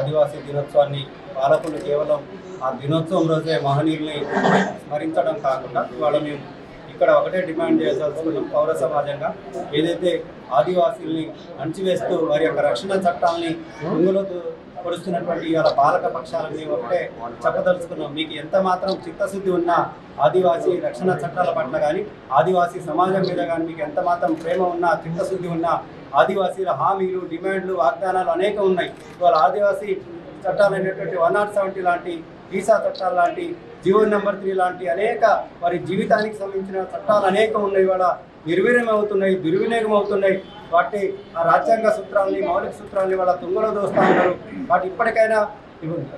ఆదివాసీ దినోత్సవాన్ని పాలకులు కేవలం ఆ దినోత్సవం రోజే మహనీయుల్ని స్మరించడం కాకుండా ఇవాళ మేము ఇక్కడ ఒకటే డిమాండ్ చేయదలుచుకున్నాం పౌర సమాజంగా. ఏదైతే ఆదివాసీల్ని అణచివేస్తూ వారి యొక్క రక్షణ చట్టాలని ముందులో పొడుస్తున్నటువంటి ఇవాళ పాలక పక్షాలను మేము ఒకటే చెప్పదలుచుకున్నాం. మీకు ఎంత మాత్రం చిత్తశుద్ధి ఉన్నా ఆదివాసీ రక్షణ చట్టాల పట్ల కానీ ఆదివాసీ సమాజం మీద కానీ మీకు ఎంత మాత్రం ప్రేమ ఉన్నా చిత్తశుద్ధి ఉన్నా ఆదివాసీల హామీలు డిమాండ్లు వాగ్దానాలు అనేక ఉన్నాయి. ఇవాళ ఆదివాసీ చట్టాలు అనేటువంటి వన్ నాట్ సెవెంటీ లాంటి వీసా చట్టాలు లాంటి జీవో నెంబర్ త్రీ లాంటి అనేక వారి జీవితానికి సంబంధించిన చట్టాలు అనేక ఉన్నాయి. ఇవాళ నిర్వీర్యం అవుతున్నాయి దుర్వినియోగం అవుతున్నాయి వాటి ఆ రాజ్యాంగ సూత్రాలని మౌలిక సూత్రాలని వాళ్ళ తుంగలో దోస్తూ ఉన్నారు. వాటి ఇప్పటికైనా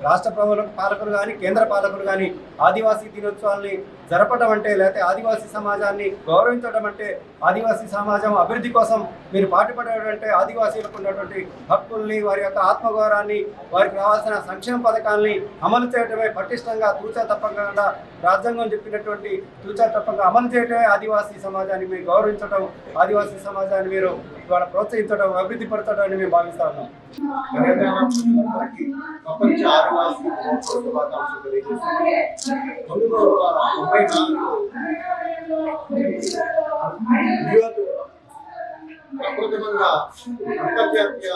రాష్ట్ర ప్రభుత్వ పాలకులు కానీ కేంద్ర పాలకులు కానీ ఆదివాసీ దినోత్సవాల్ని జరపడం అంటే లేకపోతే ఆదివాసీ సమాజాన్ని గౌరవించడం అంటే ఆదివాసీ సమాజం అభివృద్ధి కోసం మీరు పాటుపడడం అంటే ఆదివాసీలకు ఉన్నటువంటి హక్కుల్ని వారి యొక్క ఆత్మగౌరవాన్ని వారికి రావాల్సిన సంక్షేమ పథకాల్ని అమలు చేయడమే పటిష్టంగా తూచా తప్పకుండా రాజ్యాంగం చెప్పినటువంటి తూచా తప్పకుండా అమలు చేయడమే ఆదివాసీ సమాజాన్ని మీరు గౌరవించడం ఆదివాసీ సమాజాన్ని మీరు ఇవాళ ప్రోత్సహించడం అభివృద్ధి పరచడం అని మేము భావిస్తా ఉన్నాం. ప్రపంచ ఆదివాసీ దినోత్సవ శుభాకాంక్షలు తెలియజేస్తున్నాను. పంతొమ్మిది అంతర్జాతీయ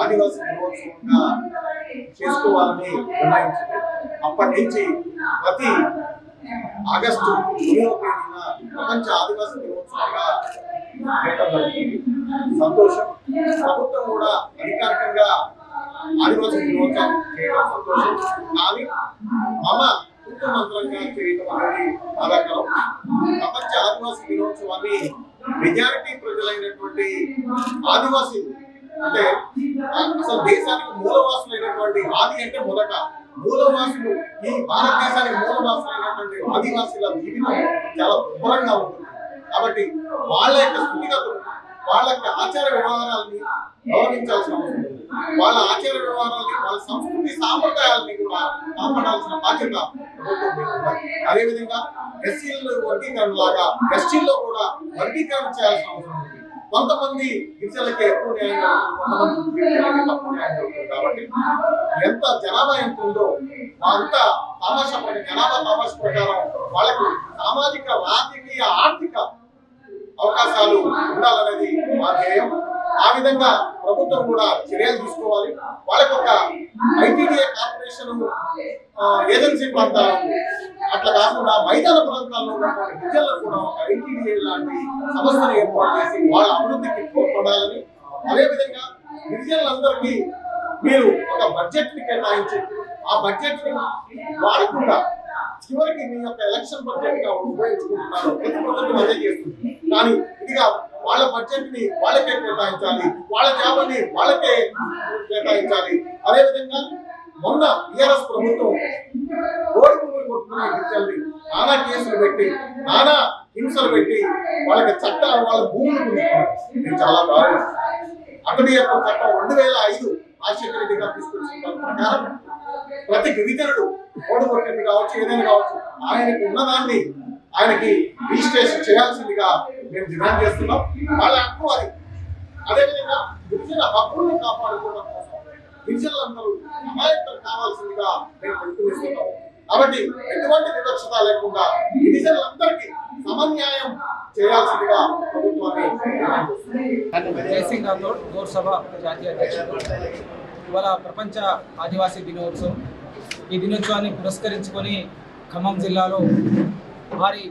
ఆదివాసీ దినోత్సవంగా చేసుకోవాలని నిర్ణయించింది. అప్పటి నుంచి ప్రతి ఆగస్టు ఎనిమిదవ తేదీన ప్రపంచ ఆదివాసీ దినోత్సవంగా చేయడం జరిగింది. సంతోషం. ప్రభుత్వం కూడా అధికారికంగా ఆదివాసీ దినోత్సవం చేయడం సంతోషం. కానీ మమ మంత్రంగా చేయడం అనేది బాధాకరం ప్రపంచ ఆదివాసీ దినోత్సవాన్ని మెజారిటీ ప్రజలైనటువంటి ఆదివాసీలు అంటే అసలు దేశానికి మూలవాసులైనటువంటి ఆది అంటే మొదట మూలవాసులు ఈ భారతదేశానికి మూలవాసులైనటువంటి ఆదివాసీల జీవితం చాలా ఘోరంగా ఉంటుంది కాబట్టి వాళ్ళ యొక్క స్థితిగతులు వాళ్ళకి ఆచార వ్యవహారాలని గౌరవించాల్సిన అవసరం వాళ్ళ ఆచార వ్యవహారాలని వాళ్ళ సంస్కృతి సాంప్రదాయాలని కూడా కాపాడాల్సిన బాధ్యత అదేవిధంగా ఎస్సీల వర్గీకరణ లాగా ఎస్టీల్లో కూడా వర్గీకరణ చేయాల్సిన అవసరం ఉంది. కొంతమంది గిరిజనులకి ఎక్కువ న్యాయం కొంతమంది తక్కువ న్యాయం జరుగుతుంది కాబట్టి ఎంత జనాభా ఎంత ఉందో అంత తమాషా జనాభా తమాషా ప్రకారం వాళ్ళకి సామాజిక రాజకీయ ఆర్థిక అవకాశాలు ఉండాలనేది మా ధ్యేయం. ఆ విధంగా ప్రభుత్వం కూడా చర్యలు తీసుకోవాలి. వాళ్ళకి ఒక ఐటీడీఏ కార్పొరేషన్ ఏజెన్సీ ప్రాంతాలు అట్లా కాకుండా మైదాన ప్రాంతాల్లో ఉన్నటువంటి గిరిజనులకు కూడా ఒక ఐటీడీఏ లాంటి సంస్థను ఏర్పాటు చేసి వాళ్ళ అభివృద్ధికి తోడ్పడాలని అదేవిధంగా గిరిజనులందరికీ మీరు ఒక బడ్జెట్ని కేటాయించి ఆ బడ్జెట్ని వాడకుండా చివరికి మీ యొక్క ఎలక్షన్ బడ్జెట్గా ఉపయోగించుకుంటున్నారు. ప్రతి ప్రభుత్వం అదే చేస్తుంది. కానీ ఇదిగా వాళ్ళ బడ్జెట్ని వాళ్ళకే కేటాయించాలి. వాళ్ళ జాబుని వాళ్ళకే కేటాయించాలి. అదేవిధంగా మొన్న టీఆర్ఎస్ ప్రభుత్వం కోడి భూములు కొట్టుకునే గిరిజనుల్ని నానా కేసులు పెట్టి నానా హింసలు పెట్టి వాళ్ళకి చట్టాలు వాళ్ళ భూములు గుంజుకున్నారు ఇది చాలా దారుణం. అటవీ యొక్క చట్టం రెండు వేల ఐదు రాజశేఖర రెడ్డి గారు తీసుకొచ్చిన ప్రకారం ప్రతి గిరిజనుడు కోడి కొట్టేది కావచ్చు ఏదైనా కావచ్చు ఆయనకు ఉన్నదాన్ని ఆయనకి రిజిస్ట్రేషన్ చేయాల్సిందిగా మేము డిమాండ్ చేస్తున్నాం. వాళ్ళ హక్కు అది అదేవిధంగా గిరిజన హక్కులను కాపాడుకోవడం కోసం గిరిజనులందరూ అమాయకులు కావాల్సిందిగా మేము పిలుపునిస్తున్నాం. కాబట్టి ఎటువంటి వివక్షత లేకుండా గిరిజనులందరికీ సమన్యాయం చేయాల్సిందిగా ప్రభుత్వాన్ని జయసింగ్ రాథోడ్ గౌర్ సభ జాతీయ అధ్యక్షుడు. ఇవాళ ప్రపంచ ఆదివాసీ దినోత్సవం. ఈ దినోత్సవాన్ని పురస్కరించుకొని ఖమ్మం జిల్లాలో భారీ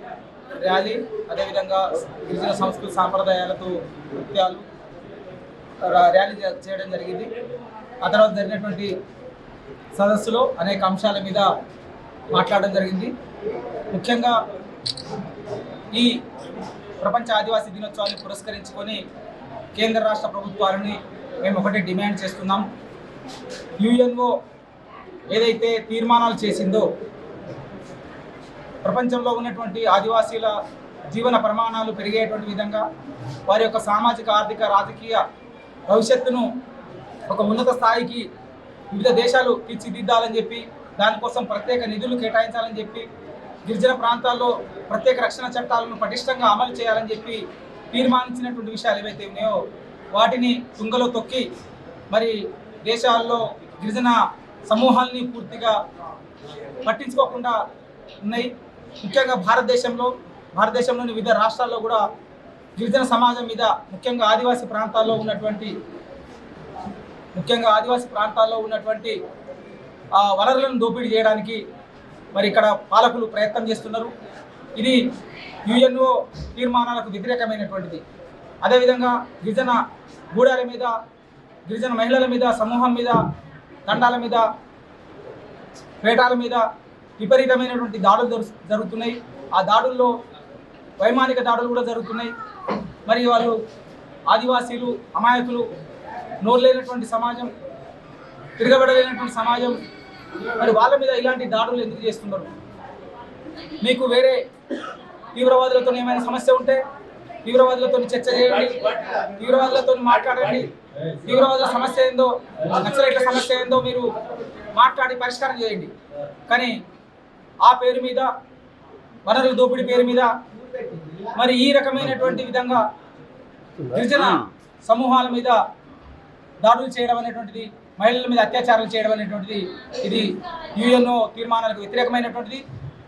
ర్యాలీ అదేవిధంగా గిరిజన సంస్కృతి సాంప్రదాయాలతో నృత్యాలు ర్యాలీ చేయడం జరిగింది. ఆ తర్వాత జరిగినటువంటి సదస్సులో అనేక అంశాల మీద మాట్లాడడం జరిగింది. ముఖ్యంగా ఈ ప్రపంచ ఆదివాసీ దినోత్సవాన్ని పురస్కరించుకొని కేంద్ర రాష్ట్ర ప్రభుత్వాలని మేము ఒకటే డిమాండ్ చేస్తున్నాం. యుఎన్ఓ ఏదైతే తీర్మానాలు చేసిందో ప్రపంచంలో ఉన్నటువంటి ఆదివాసీల జీవన ప్రమాణాలు పెరిగేటువంటి విధంగా వారి యొక్క సామాజిక ఆర్థిక రాజకీయ భవిష్యత్తును ఒక ఉన్నత స్థాయికి వివిధ దేశాలు తీర్చిదిద్దాలని చెప్పి దానికోసం ప్రత్యేక నిధులు కేటాయించాలని చెప్పి గిరిజన ప్రాంతాల్లో ప్రత్యేక రక్షణ చట్టాలను పటిష్టంగా అమలు చేయాలని చెప్పి తీర్మానించినటువంటి విషయాలు ఏవైతే ఉన్నాయో వాటిని తుంగలో తొక్కి మరి దేశాల్లో గిరిజన సమూహాల్ని పూర్తిగా పట్టించుకోకుండా ఉన్నాయి. ముఖ్యంగా భారతదేశంలో భారతదేశంలోని వివిధ రాష్ట్రాల్లో కూడా గిరిజన సమాజం మీద ముఖ్యంగా ఆదివాసీ ప్రాంతాల్లో ఉన్నటువంటి ముఖ్యంగా ఆదివాసీ ప్రాంతాల్లో ఉన్నటువంటి ఆ వనరులను దోపిడీ చేయడానికి మరి ఇక్కడ పాలకులు ప్రయత్నం చేస్తున్నారు. ఇది యుఎన్ఓ తీర్మానాలకు వ్యతిరేకమైనటువంటిది. అదేవిధంగా గిరిజన గూడాల మీద గిరిజన మహిళల మీద సమూహం మీద దండాల మీద పేటాల మీద విపరీతమైనటువంటి దాడులు జరుగుతున్నాయి. ఆ దాడుల్లో వైమానిక దాడులు కూడా జరుగుతున్నాయి. మరి వాళ్ళు ఆదివాసీలు అమాయకులు నోరులేనటువంటి సమాజం తిరగబడలేనటువంటి సమాజం మరి వాళ్ళ మీద ఇలాంటి దాడులు ఎందుకు చేస్తున్నారు మీకు వేరే తీవ్రవాదులతో ఏమైనా సమస్య ఉంటే తీవ్రవాదులతో చర్చ చేయండి. తీవ్రవాదులతో మాట్లాడండి. తీవ్రవాదుల సమస్య ఏందో నక్సలైట్ల సమస్య ఏందో మీరు మాట్లాడి పరిష్కారం చేయండి. కానీ ఆ పేరు మీద వనరుల దోపిడీ పేరు మీద మరి ఈ రకమైనటువంటి విధంగా గిరిజన సమూహాల మీద దాడులు చేయడం అనేటువంటిది మహిళల మీద అత్యాచారాలు చేయడం అనేటువంటిది ఇది యుఎన్ఓ తీర్మానాలకు వ్యతిరేకమైనటువంటిది.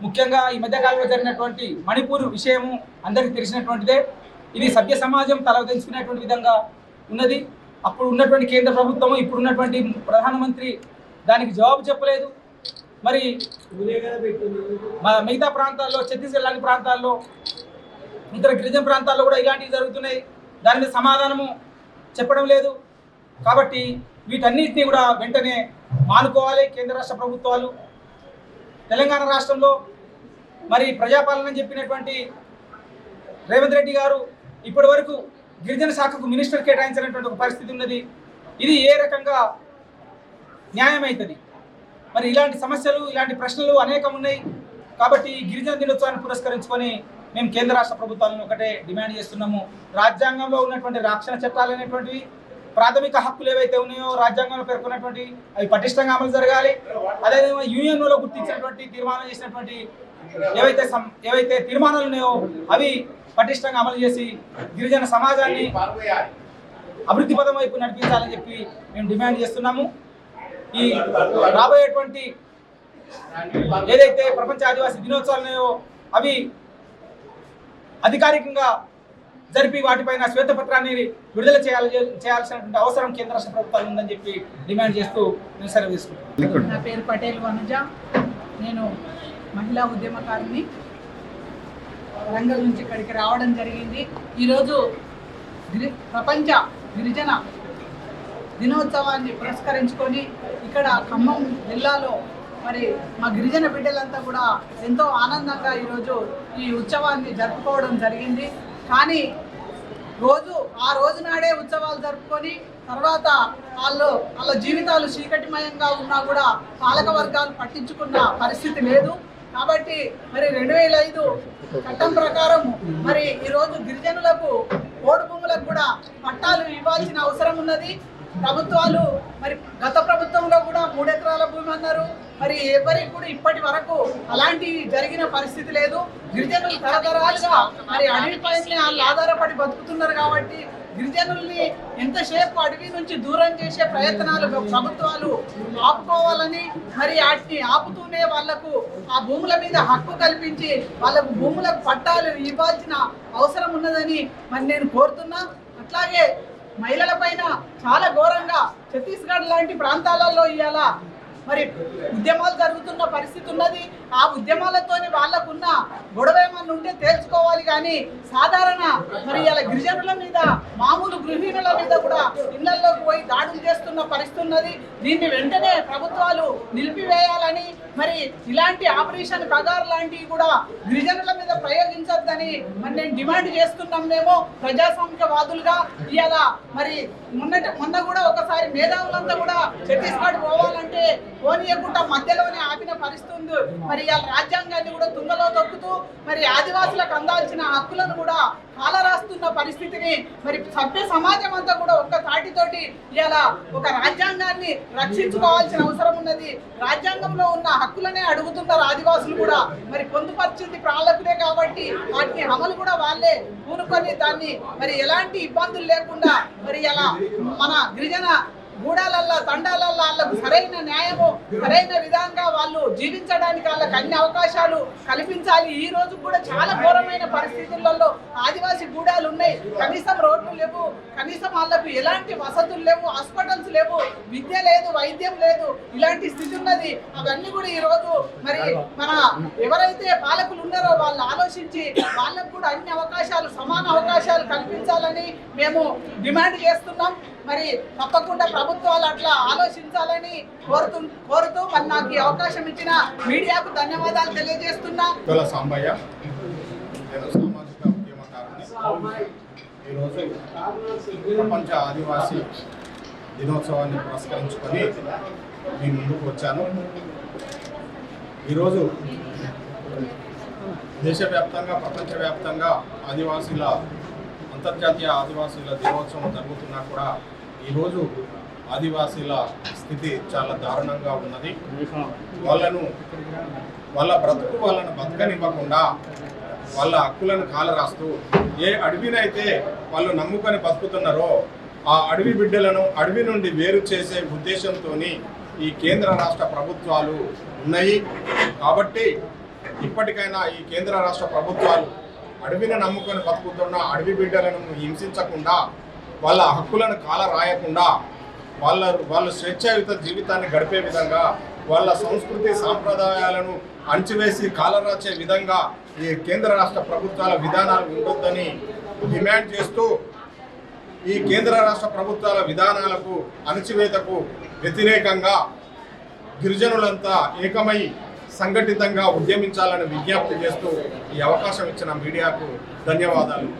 ముఖ్యంగా ఈ మధ్యకాలంలో జరిగినటువంటి మణిపూర్ విషయము అందరికీ తెలిసినటువంటిదే. ఇది సభ్య సమాజం తలదించుకునేటువంటి విధంగా ఉన్నది. అప్పుడు ఉన్నటువంటి కేంద్ర ప్రభుత్వం ఇప్పుడు ఉన్నటువంటి ప్రధానమంత్రి దానికి జవాబు చెప్పలేదు. మరి మిగతా ప్రాంతాల్లో ఛత్తీస్గఢ్ లాంటి ప్రాంతాల్లో ఇతర గిరిజన ప్రాంతాల్లో కూడా ఇలాంటివి జరుగుతున్నాయి. దాని మీద సమాధానము చెప్పడం లేదు. కాబట్టి వీటన్నిటిని కూడా వెంటనే మానుకోవాలి కేంద్ర రాష్ట్ర ప్రభుత్వాలు. తెలంగాణ రాష్ట్రంలో మరి ప్రజాపాలన చెప్పినటువంటి రేవంత్ రెడ్డి గారు ఇప్పటి వరకు గిరిజన శాఖకు మినిస్టర్ కేటాయించినటువంటి ఒక పరిస్థితి ఉన్నది. ఇది ఏ రకంగా న్యాయమవుతుంది మరి ఇలాంటి సమస్యలు ఇలాంటి ప్రశ్నలు అనేకం ఉన్నాయి. కాబట్టి గిరిజన దినోత్సవాన్ని పురస్కరించుకొని మేము కేంద్ర రాష్ట్ర ప్రభుత్వాలను ఒకటే డిమాండ్ చేస్తున్నాము. రాజ్యాంగంలో ఉన్నటువంటి రక్షణ చట్టాలు అనేటువంటివి ప్రాథమిక హక్కులు ఏవైతే ఉన్నాయో రాజ్యాంగంలో పేర్కొన్నటువంటి అవి పటిష్టంగా అమలు జరగాలి. అదేవిధంగా యూనియన్లో గుర్తించినటువంటి తీర్మానం చేసినటువంటి ఏవైతే సం- ఏవైతే తీర్మానాలు ఉన్నాయో అవి పటిష్టంగా అమలు చేసి గిరిజన సమాజాన్ని అభివృద్ధి పదం వైపు నడిపించాలని చెప్పి మేము డిమాండ్ చేస్తున్నాము. ఈ రాబోయేటువంటి ఏదైతే ప్రపంచ ఆదివాసీ దినోత్సవాలు ఉన్నాయో అవి అధికారికంగా జరిపి వాటిపైన శ్వేతపత్రాన్ని విడుదల చేయాలి చేయాల్సినటువంటి అవసరం కేంద్ర రాష్ట్ర ప్రభుత్వాలు ఉందని చెప్పి డిమాండ్ చేస్తూ నేను సెలవు తీసుకుంటాను నా పేరు పటేల్ వనజ. నేను మహిళా ఉద్యమకారిని. రంగం నుంచి ఇక్కడికి రావడం జరిగింది. ఈరోజు గిరి ప్రపంచ గిరిజన దినోత్సవాన్ని పురస్కరించుకొని ఇక్కడ ఖమ్మం జిల్లాలో మరి మా గిరిజన బిడ్డలంతా కూడా ఎంతో ఆనందంగా ఈరోజు ఈ ఉత్సవాన్ని జరుపుకోవడం జరిగింది. కానీ రోజు ఆ రోజు నాడే ఉత్సవాలు జరుపుకొని తర్వాత వాళ్ళు వాళ్ళ జీవితాలు చీకటిమయంగా ఉన్నా కూడా పాలక వర్గాలు పట్టించుకున్న పరిస్థితి లేదు. కాబట్టి మరి రెండు వేల ఐదు చట్టం ప్రకారం మరి ఈరోజు గిరిజనులకు ఓటు భూములకు కూడా పట్టాలు ఇవ్వాల్సిన అవసరం ఉన్నది. ప్రభుత్వాలు మరి గత ప్రభుత్వంలో కూడా మూడెకరాల భూమి అన్నారు. మరి ఎవరికి కూడా ఇప్పటి వరకు అలాంటి జరిగిన పరిస్థితి లేదు. గిరిజనులు తరతరాలుగా మరి అడవిపైనే వాళ్ళు ఆధారపడి బతుకుతున్నారు కాబట్టి గిరిజనుల్ని ఎంతసేపు అడవి నుంచి దూరం చేసే ప్రయత్నాలు ప్రభుత్వాలు ఆపుకోవాలని మరి వాటిని ఆపుతూనే వాళ్ళకు ఆ భూముల మీద హక్కు కల్పించి వాళ్ళకు భూములకు పట్టాలు ఇవ్వాల్సిన అవసరం ఉన్నదని మరి నేను కోరుతున్నా. అట్లాగే మహిళల పైన చాలా ఘోరంగా ఛత్తీస్గఢ్ లాంటి ప్రాంతాలలో ఇవాళ మరి ఉద్యమాలు జరుగుతున్న పరిస్థితి ఉన్నది. ఆ ఉద్యమాలతోని వాళ్ళకున్న గొడవ ఏమన్నా ఉంటే తేల్చుకోవాలి కానీ సాధారణ మరి ఇలా గిరిజనుల మీద మామూలు గృహిణుల మీద కూడా ఇళ్ళలోకి పోయి దాడులు చేస్తున్న పరిస్థితి ఉన్నది. దీన్ని వెంటనే ప్రభుత్వాలు నిలిపివేయాలని మరి ఇలాంటి ఆపరేషన్ కగార్ లాంటివి కూడా గిరిజనుల మీద ప్రయోగించొద్దని మరి నేను డిమాండ్ చేస్తున్నాం మేము ప్రజాస్వామికవాదులుగా. మరి మొన్నటి మొన్న కూడా ఒకసారి మేధావులంతా కూడా ఛత్తీస్గఢ్ పోవాలంటే పోనీయకుండా మధ్యలోనే ఆపిన పరిస్థితి ఉంది. మరి మరి ఇవాళ రాజ్యాంగాన్ని కూడా తుంగలో తొక్కుతూ మరి ఆదివాసులకు అందాల్సిన హక్కులను కూడా కాలరాస్తున్న పరిస్థితిని మరి సభ్య సమాజం అంతా కూడా ఒక్క తాటితోటి ఇలా ఒక రాజ్యాంగాన్ని రక్షించుకోవాల్సిన అవసరం ఉన్నది. రాజ్యాంగంలో ఉన్న హక్కులనే అడుగుతున్నారు ఆదివాసులు కూడా. మరి పొందుపరిచింది ప్రాణకులే కాబట్టి వాటిని అమలు కూడా వాళ్ళే పూనుకొని దాన్ని మరి ఎలాంటి ఇబ్బందులు లేకుండా మరి ఇలా మన గిరిజన గూడాలల్లా తండాలల్లా వాళ్ళకు సరైన న్యాయము సరైన విధంగా వాళ్ళు జీవించడానికి వాళ్ళకి అన్ని అవకాశాలు కల్పించాలి. ఈ రోజు కూడా చాలా ఘోరమైన పరిస్థితులలో ఆదివాసీ గూడాలు ఉన్నాయి. కనీసం రోడ్లు లేవు కనీసం వాళ్ళకు ఎలాంటి వసతులు లేవు హాస్పిటల్స్ లేవు విద్య లేదు వైద్యం లేదు ఇలాంటి స్థితి ఉన్నది. అవన్నీ కూడా ఈ రోజు మరి మన ఎవరైతే పాలకులు ఉన్నారో వాళ్ళు ఆలోచించి వాళ్ళకు కూడా అన్ని అవకాశాలు సమాన అవకాశాలు కల్పించాలని మేము డిమాండ్ చేస్తున్నాం. మరి తప్పకుండా ప్రభుత్వాలు అట్లా ఆలోచించాలని కోరుతూ కోరుతూ మరి నాకు ఈ అవకాశం ఇచ్చిన మీడియాకు ధన్యవాదాలు తెలియజేస్తున్నా. సాంబయ్య నేను సామాజిక ఉద్యమకారుని ఈరోజు ప్రపంచ ఆదివాసీ దినోత్సవాన్ని పురస్కరించుకొని మీ ముందుకు వచ్చాను. ఈరోజు దేశవ్యాప్తంగా ప్రపంచవ్యాప్తంగా ఆదివాసీల అంతర్జాతీయ ఆదివాసీల దినోత్సవం జరుగుతున్నా కూడా ఈరోజు ఆదివాసీల స్థితి చాలా దారుణంగా ఉన్నది. వాళ్ళను వాళ్ళ బ్రతుకు వాళ్ళను బతకనివ్వకుండా వాళ్ళ హక్కులను కాలరాస్తూ ఏ అడవినైతే వాళ్ళు నమ్ముకొని బతుకుతున్నారో ఆ అడవి బిడ్డలను అడవి నుండి వేరు చేసే ఉద్దేశంతో ఈ కేంద్ర రాష్ట్ర ప్రభుత్వాలు ఉన్నాయి. కాబట్టి ఇప్పటికైనా ఈ కేంద్ర రాష్ట్ర ప్రభుత్వాలు అడవిని నమ్ముకొని బతుకుతున్న అడవి బిడ్డలను హింసించకుండా వాళ్ళ హక్కులను కాల రాయకుండా వాళ్ళ వాళ్ళ స్వేచ్ఛాయుత జీవితాన్ని గడిపే విధంగా వాళ్ళ సంస్కృతి సాంప్రదాయాలను అణచివేసి కాలరాచే విధంగా ఈ కేంద్ర రాష్ట్ర ప్రభుత్వాల విధానాలు ఉండొద్దని డిమాండ్ చేస్తూ ఈ కేంద్ర రాష్ట్ర ప్రభుత్వాల విధానాలకు అణచివేతకు వ్యతిరేకంగా గిరిజనులంతా ఏకమై సంఘటితంగా ఉద్యమించాలని విజ్ఞప్తి చేస్తూ ఈ అవకాశం ఇచ్చిన మీడియాకు ధన్యవాదాలు.